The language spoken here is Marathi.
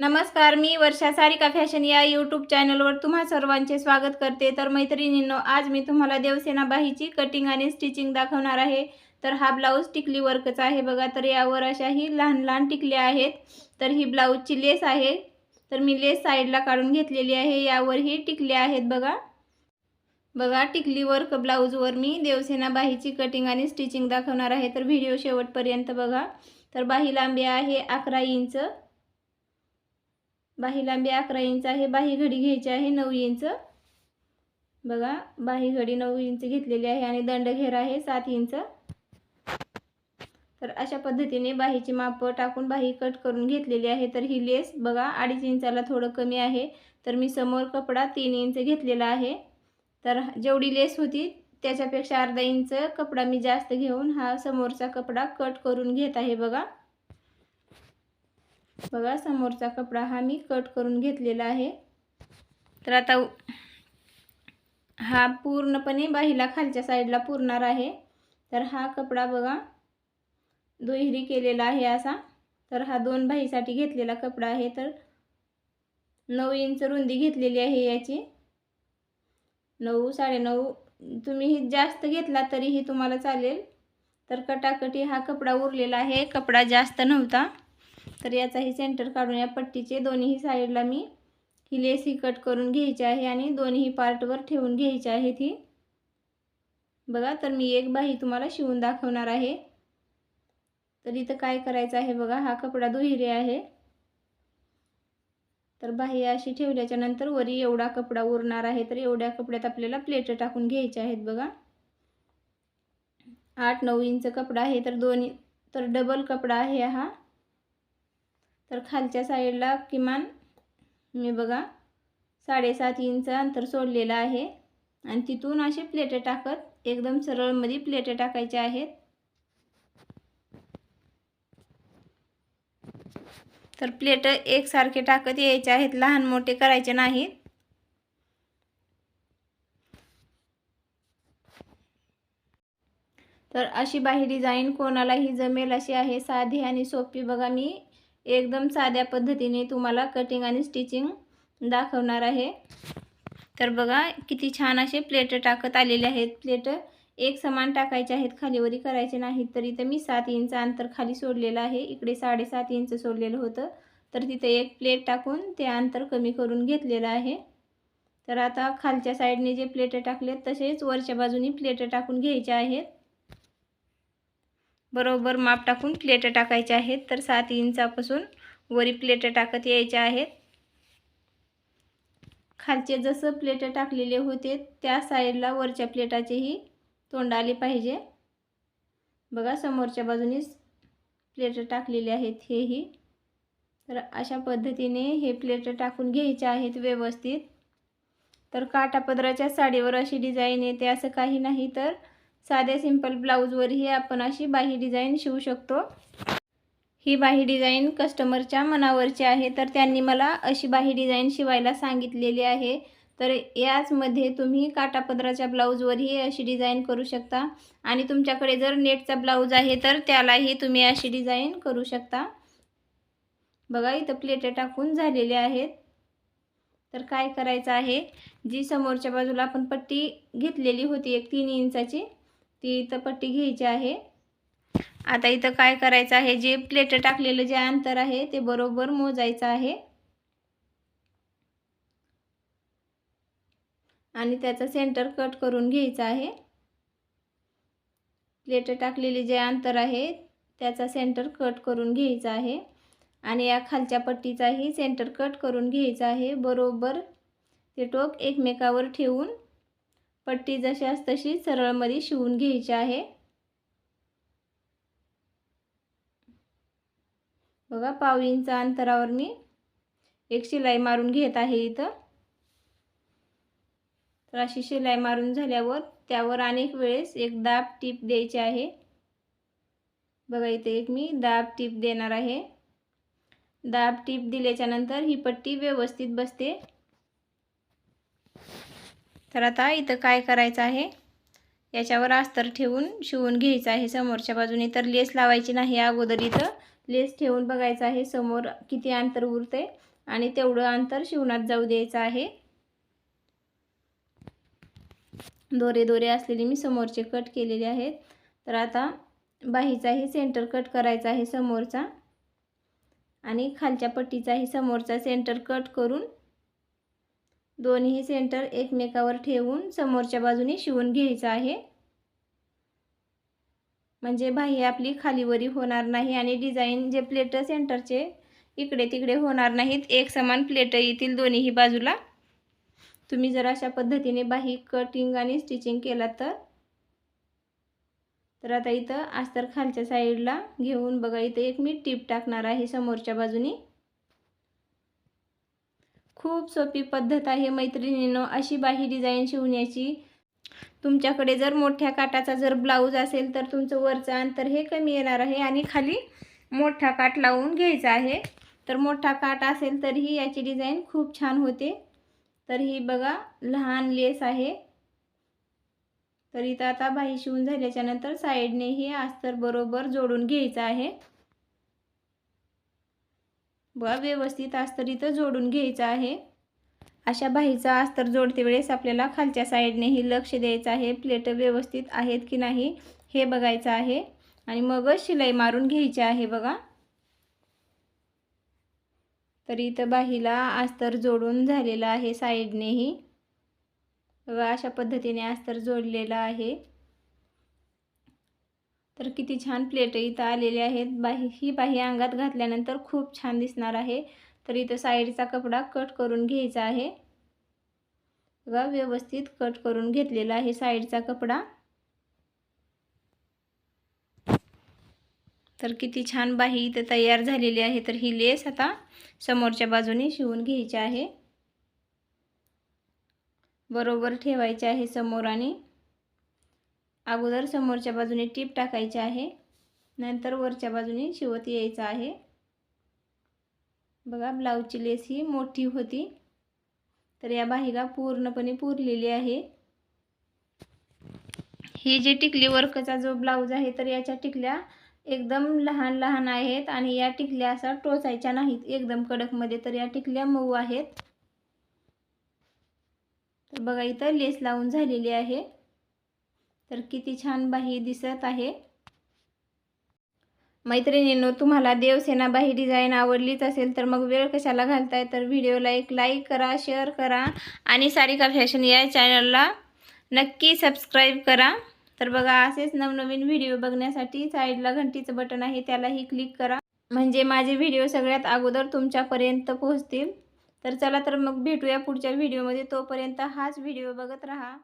नमस्कार मी वर्षा सारिका फॅशन या यूट्यूब चॅनलवर तुम्हा सर्वांचे स्वागत करते. तर मैत्रिणींनो आज मी तुम्हाला देवसेना बाहीची कटिंग आणि स्टिचिंग दाखवणार आहे. तर हा ब्लाऊज टिकली वर्कचा आहे बघा. तर यावर अशाही लहान लहान टिकल्या आहेत. तर ही ब्लाऊजची लेस आहे. तर मी लेस साईडला काढून घेतलेली आहे. यावरही टिकल्या आहेत बघा. बघा टिकली वर्क ब्लाऊजवर मी देवसेना बाहीची कटिंग आणि स्टिचिंग दाखवणार आहे. तर व्हिडिओ शेवटपर्यंत बघा. तर बाही लांबी आहे अकरा इंच. बाही लांबी अकरा इंच आहे बाही घडी घ्यायची आहे नऊ इंच. बघा बाही घडी नऊ इंच घेतलेली आहे आणि दंड घेर आहे सात इंच. तर अशा पद्धतीने बाहीची माप टाकून बाही कट करून घेतलेली आहे. तर ही लेस बघा अडीच इंचाला थोडं कमी आहे. तर मी समोर कपडा तीन इंच घेतलेला आहे. तर जेवढी लेस होती त्याच्यापेक्षा अर्धा इंच कपडा मी जास्त घेऊन हा समोरचा कपडा कट करून घेत आहे बघा. बघा समोरचा कपडा हा मी कट करून घेतलेला आहे. तर आता हा पूर्णपणे बाहीला खालच्या साईडला पुरणार आहे. तर हा कपडा बघा दुहेरी केलेला आहे असा. तर हा दोन बाहीसाठी घेतलेला कपडा आहे. तर नऊ इंच रुंदी घेतलेली आहे याची. नऊ साडेनऊ तुम्ही जास्त घेतला तरीही तुम्हाला चालेल. तर कटाकटी हा कपडा उरलेला आहे. कपडा जास्त नव्हता. तर याचाही सेंटर काढून या पट्टीचे दोन्ही साईडला मी ही लेस ही कट करून घ्यायची आहे आणि दोन्ही पार्टवर ठेवून घ्यायची आहे ती. बघा तर मी एक बाही तुम्हाला शिवून दाखवणार आहे. तर इथं काय करायचं आहे बघा हा कपडा दुहेरी आहे. तर बाही अशी ठेवल्याच्या नंतर वरी एवढा कपडा उरणार आहे तर एवढ्या कपड्यात आपल्याला प्लेट टाकून घ्यायचे आहेत बघा. आठ नऊ इंच कपडा आहे तर दोन्ही तर डबल कपडा आहे हा. तर खालच्या साईडला किमान मी बघा साडेसात इंच अंतर सोडलेलं आहे. आणि तिथून असे प्लेटे टाकत एकदम सरळमध्ये प्लेटे टाकायचे आहेत. तर प्लेट एकसारखे टाकत यायचे आहेत लहान मोठे करायचे नाहीत. तर अशी बाही डिझाईन कोणालाही जमेल अशी आहे साधी आणि सोपी. बघा मी एकदम साध्या पद्धतीने तुम्हाला कटिंग आणि स्टिचिंग दाखवणार आहे. तर बघा किती छान असे प्लेट टाकत आलेले आहेत. प्लेट एक समान टाकायचे आहेत खालीवरी करायचे नाहीत. तर इथं मी सात इंच अंतर खाली सोडलेलं आहे. इकडे साडेसात इंच सोडलेलं होतं. तर तिथे एक प्लेट टाकून ते अंतर कमी करून घेतलेलं आहे. तर आता खालच्या साईडने जे प्लेट टाकलेत तसेच वरच्या बाजूनी प्लेट टाकून घ्यायचे आहेत. बरोबर माप टाकून प्लेटं टाकायचे आहेत. तर सात इंचापासून वरी प्लेटं टाकत यायचे आहेत. खालचे जसं प्लेटं टाकलेले होते त्या साईडला वरच्या प्लेटाचेही तोंड आले पाहिजे. बघा समोरच्या बाजूनीच प्लेटं टाकलेले आहेत हेही. तर अशा पद्धतीने हे प्लेटं टाकून घ्यायचे आहेत व्यवस्थित. तर काटापदराच्या साडीवर अशी डिझाईन येते. असं काही नाही तर साध्या सिंपल ब्लाऊजवरही आपण अशी बाही डिझाईन शिवू शकतो. ही बाही डिझाईन कस्टमरच्या मनावरची आहे. तर त्यांनी मला अशी बाही डिझाईन शिवायला सांगितलेली आहे. तर याचमध्ये तुम्ही काटापदराच्या ब्लाऊजवरही अशी डिझाईन करू शकता. आणि तुमच्याकडे जर नेटचा ब्लाऊज आहे तर त्यालाही तुम्ही अशी डिझाईन करू शकता. बघा इथं प्लेटे टाकून झालेले आहेत. तर काय करायचं आहे? जी समोरच्या बाजूला आपण पट्टी घेतलेली होती एक तीन इंचाची ती इथं पट्टी घ्यायची आहे. आता इथं काय करायचं आहे? जे प्लेट टाकलेलं जे अंतर आहे ते बरोबर मोजायचं आहे. आणि त्याचा सेंटर कट करून घ्यायचा आहे. प्लेट टाकलेले जे अंतर आहे त्याचा सेंटर कट करून घ्यायचा आहे. आणि या खालच्या पट्टीचाही सेंटर कट करून घ्यायचा आहे. बरोबर ते टोक एकमेकावर ठेवून पट्टी जशी असं तशी सरळमध्ये शिवून घ्यायची आहे. बघा पाव इंच अंतरावर मी एक शिलाई मारून घेत आहे इथं. तर अशी शिलाई मारून झाल्यावर त्यावर अनेक वेळेस एक दाब टीप द्यायची आहे. बघा इथे एक मी दाब टीप देणार आहे. दाब टीप दिल्याच्यानंतर ही पट्टी व्यवस्थित बसते. तर आता इथं काय करायचं आहे? याच्यावर अस्तर ठेवून शिवून घ्यायचं आहे. समोरच्या बाजूने तर लेस लावायची नाही. अगोदर इथं लेस ठेवून बघायचं आहे. समोर किती अंतर उरते आणि तेवढं अंतर शिवणात जाऊ द्यायचं आहे. दोरे दोरे असलेले मी समोरचे कट केलेले आहेत. तर आता बाहीचाही सेंटर कट करायचा आहे समोरचा आणि खालच्या पट्टीचाही समोरचा सेंटर कट करून दोन्ही सेंटर एकमेकावर ठेवून समोरच्या बाजूने शिवून घ्यायचं आहे. म्हणजे बाही आपली खालीवरी होणार नाही आणि डिझाईन जे प्लेट सेंटरचे इकडे तिकडे होणार नाहीत एक समान प्लेट येतील दोन्हीही बाजूला. तुम्ही जर अशा पद्धतीने बाही कटिंग आणि स्टिचिंग केलात तर. तर आता इथं अस्तर खालच्या साईडला घेऊन बघा इथं एक मी टीप टाकणार आहे समोरच्या बाजूनी. खूप सोपी पद्धत आहे मैत्रिणीनं अशी बाही डिझाईन शिवण्याची तुमच्याकडे जर मोठ्या काटाचा जर ब्लाऊज असेल तर तुमचं वरचं अंतर हे कमी येणार आहे आणि खाली मोठा काट लावून घ्यायचा आहे. तर मोठा काट असेल तरीही याची डिझाईन खूप छान होते. तर ही बघा लहान लेस आहे. तर इथं आता बाही शिवून झाल्याच्यानंतर साईडने हे अस्तर बरोबर जोडून घ्यायचं आहे. बघा व्यवस्थित अस्तर इथं जोडून घ्यायचं आहे. अशा बाहीचा अस्तर जोडते वेळेस आपल्याला खालच्या साईडनेही लक्ष द्यायचं आहे. प्लेट व्यवस्थित आहेत की नाही हे बघायचं आहे. आणि मगच शिलाई मारून घ्यायची आहे बघा. तर इथं बाहीला अस्तर जोडून झालेलं आहे साईडनेही. बघा अशा पद्धतीने अस्तर जोडलेलं आहे. तर किती छान प्लेट इथं आलेली आहेत. बाही ही बाही अंगात घातल्यानंतर खूप छान दिसणार आहे. तर इथं साईडचा कपडा कट करून घ्यायचा आहे. बघा व्यवस्थित कट करून घेतलेला आहे साईडचा कपडा. तर किती छान बाही इथं तयार झालेली आहे. तर ही लेस आता समोरच्या बाजूने शिवून घ्यायची आहे. बरोबर ठेवायचे आहे समोर आणि अगोदर समोरच्या बाजूने टीप टाकायची आहे. नंतर वरच्या बाजूने शिवत यायचं आहे. बघा ब्लाऊजची लेस ही मोठी होती. तर या बाहीला पूर्णपणे पुरलेली आहे. ही जी टिकली वर्कचा जो ब्लाऊज आहे तर याच्या टिकल्या एकदम लहान लहान आहेत आणि या टिकल्या असा टोचायच्या नाहीत. एकदम कडकमध्ये तर या टिकल्या मऊ आहेत. तर बघा इथं लेस लावून झालेली आहे. तर किती छान बाही दिसत आहे. मैत्रिणींनो तुम्हाला देवसेना बाही डिझाईन आवडलीच असेल तर मग वेळ कशाला घालताय? तर व्हिडिओला एक लाईक करा शेअर करा आणि सारिका फॅशन या चॅनलला नक्की सबस्क्राईब करा. तर बघा असेच नवनवीन व्हिडिओ बघण्यासाठी साईडला घंटीचं बटन आहे त्यालाही क्लिक करा. म्हणजे माझे व्हिडिओ सगळ्यात अगोदर तुमच्यापर्यंत पोहोचतील. तर चला तर मग भेटूया पुढच्या व्हिडिओमध्ये तोपर्यंत हाच व्हिडिओ बघत राहा.